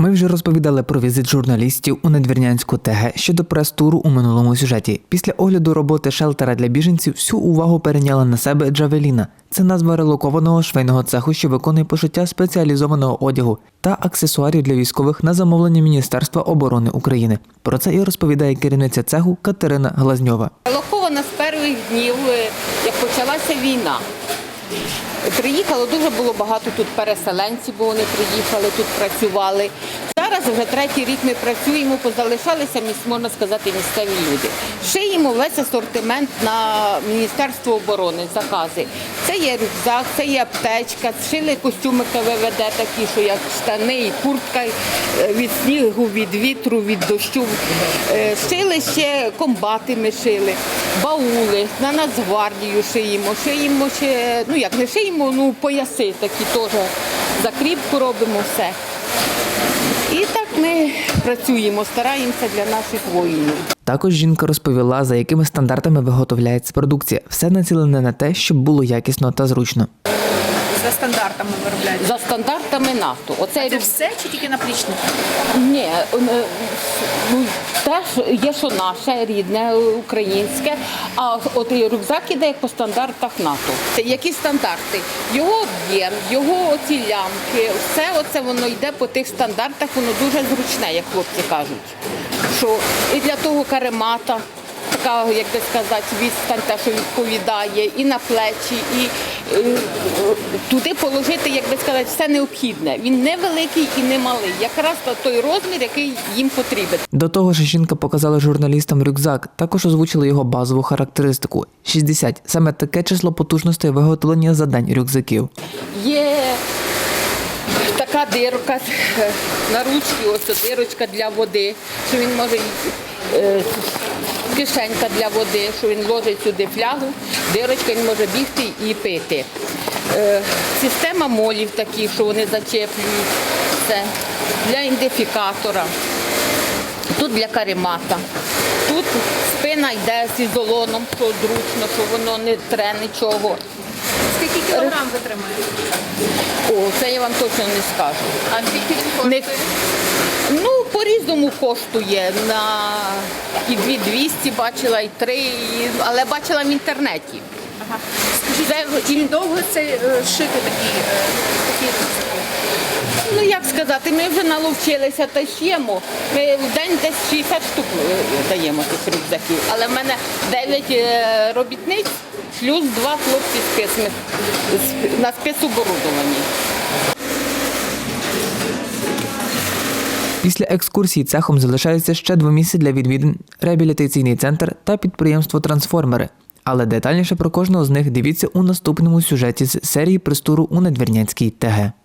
Ми вже розповідали про візит журналістів у Надвірнянську ТГ щодо прес-туру у минулому сюжеті. Після огляду роботи шелтера для біженців всю увагу перейняла на себе Джавеліна. Це назва релокованого швейного цеху, що виконує пошиття спеціалізованого одягу та аксесуарів для військових на замовлення Міністерства оборони України. Про це і розповідає керівниця цеху Катерина Глазньова. Локована з перших днів, е, як почалася війна. Приїхало дуже було багато тут переселенців, бо вони приїхали, тут працювали. Зараз вже третій рік ми працюємо, позалишалися, можна сказати, місцеві люди. Шиємо весь асортимент на Міністерство оборони, закази. Це є рюкзак, це є аптечка, шили костюми КВВД такі, що як штани і куртка е, від снігу, від вітру, від дощу. Е, Шили ще комбати ми шили, баули, на Нацгвардію шиємо, шиємо ще, ну як не шиємо, ну пояси такі теж, закріпку робимо все. Ми працюємо, стараємося для наших воїнів. Також жінка розповіла, за якими стандартами виготовляється продукція. Все націлене на те, щоб було якісно та зручно. За стандартами виробляють. За стандартами НАТО. Оце Це все чи тільки наплічники? Ні, е, ну, теж є, що наше, рідне, українське, а от і рюкзак іде як по стандартах НАТО. Які стандарти? Його об'єм, його оці лямки, все оце воно йде по тих стандартах, воно дуже зручне, як хлопці кажуть. Що і для того каремата. Така, як би сказати, відстань, та, що відповідає, і на плечі, і туди положити, як би сказати, все необхідне. Він не великий і не малий. Якраз той розмір, який їм потрібен. До того ж, жінка показала журналістам рюкзак, також озвучила його базову характеристику 60. Саме таке число потужностей виготовлення за день рюкзаків. Є така дирка е, на ручці, ось дирочка для води, що він може е, кишенька для води, що він ложить сюди флягу, дирочка він може бігти і пити. Е, Система молів такі, що вони зачеплюють це для ідентифікатора. Тут для каремата. Тут спина йде з ізолоном, що зручно, що воно не тре нічого. Скільки кілограм ви тримаєте? О, це я вам точно не скажу. А скільки він Не- коштує? Ну, по-різному коштує. На і 2200 бачила, і 3, і... але бачила в інтернеті. Ага. Скажіть, Це- чи довго це е, шити такі, е, такі? Ну як сказати, ми вже наловчилися та ш'ємо. Ми в день десь 60 штук е, даємо цих рюкзаків. Але в мене 9 е, робітниць плюс 2 хлопці з- на спецоборудованні. Після екскурсії цехом залишається ще два місяці для відвідин реабілітаційний центр та підприємство Трансформери. Але детальніше про кожного з них дивіться у наступному сюжеті з серії пристуру у Надвірнянській ТГ.